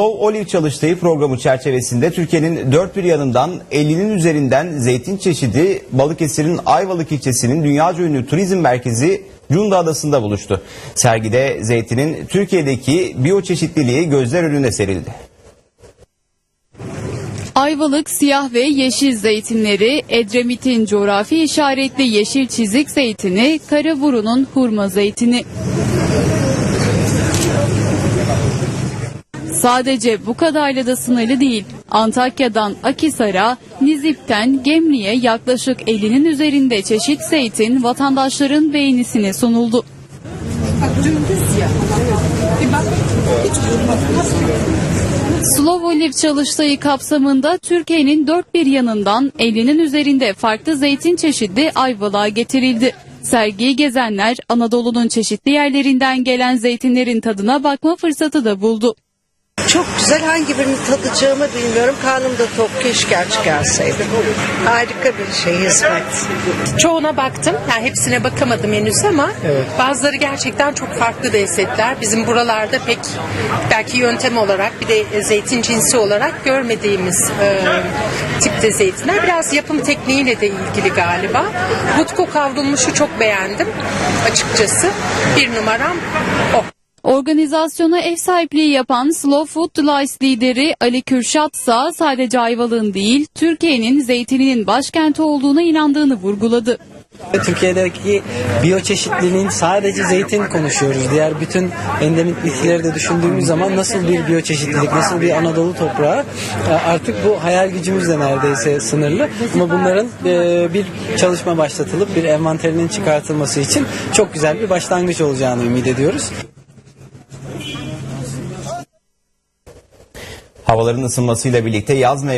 Slow Olive çalıştığı programı çerçevesinde Türkiye'nin dört bir yanından 50'nin üzerinden zeytin çeşidi Balıkesir'in Ayvalık ilçesinin dünyaca ünlü turizm merkezi Cunda Adası'nda buluştu. Sergide zeytinin Türkiye'deki biyoçeşitliliği gözler önüne serildi. Ayvalık siyah ve yeşil zeytinleri, Edremit'in coğrafi işaretli yeşil çizik zeytini, Karaburun'un hurma zeytini. Sadece bu kadarla da sınırlı değil. Antakya'dan Akisar'a, Nizip'ten Gemli'ye yaklaşık 50'nin üzerinde çeşit zeytin vatandaşların beğenisine sunuldu. Slow Olive çalıştayı kapsamında Türkiye'nin dört bir yanından 50'nin üzerinde farklı zeytin çeşidi Ayvalık'a getirildi. Sergiyi gezenler Anadolu'nun çeşitli yerlerinden gelen zeytinlerin tadına bakma fırsatı da buldu. Çok güzel hangi birini tadacağımı bilmiyorum. Karnım da tok keşke aç gelseydim. Harika bir şey hizmet. Çoğuna baktım. Yani hepsine bakamadım henüz ama bazıları gerçekten çok farklı lezzetler. Bizim buralarda pek belki yöntem olarak bir de zeytin cinsi olarak görmediğimiz e, tipte zeytinler. Biraz yapım tekniğiyle de ilgili galiba. Butko kavrulmuşu çok beğendim açıkçası. Bir numaram o. Organizasyona ev sahipliği yapan Slow Food Delights lideri Ali Kürşat ise sadece Ayvalık'ın değil Türkiye'nin zeytininin başkenti olduğuna inandığını vurguladı. Türkiye'deki biyoçeşitliliğin sadece zeytin konuşuyoruz. Diğer bütün endemik bitkileri de düşündüğümüz zaman nasıl bir biyoçeşitlilik, nasıl bir Anadolu toprağı e, artık bu hayal gücümüz de neredeyse sınırlı. Ama bunların e, bir çalışma başlatılıp bir envanterinin çıkartılması için çok güzel bir başlangıç olacağını ümit ediyoruz. Havaların ısınmasıyla birlikte yaz mevsiminde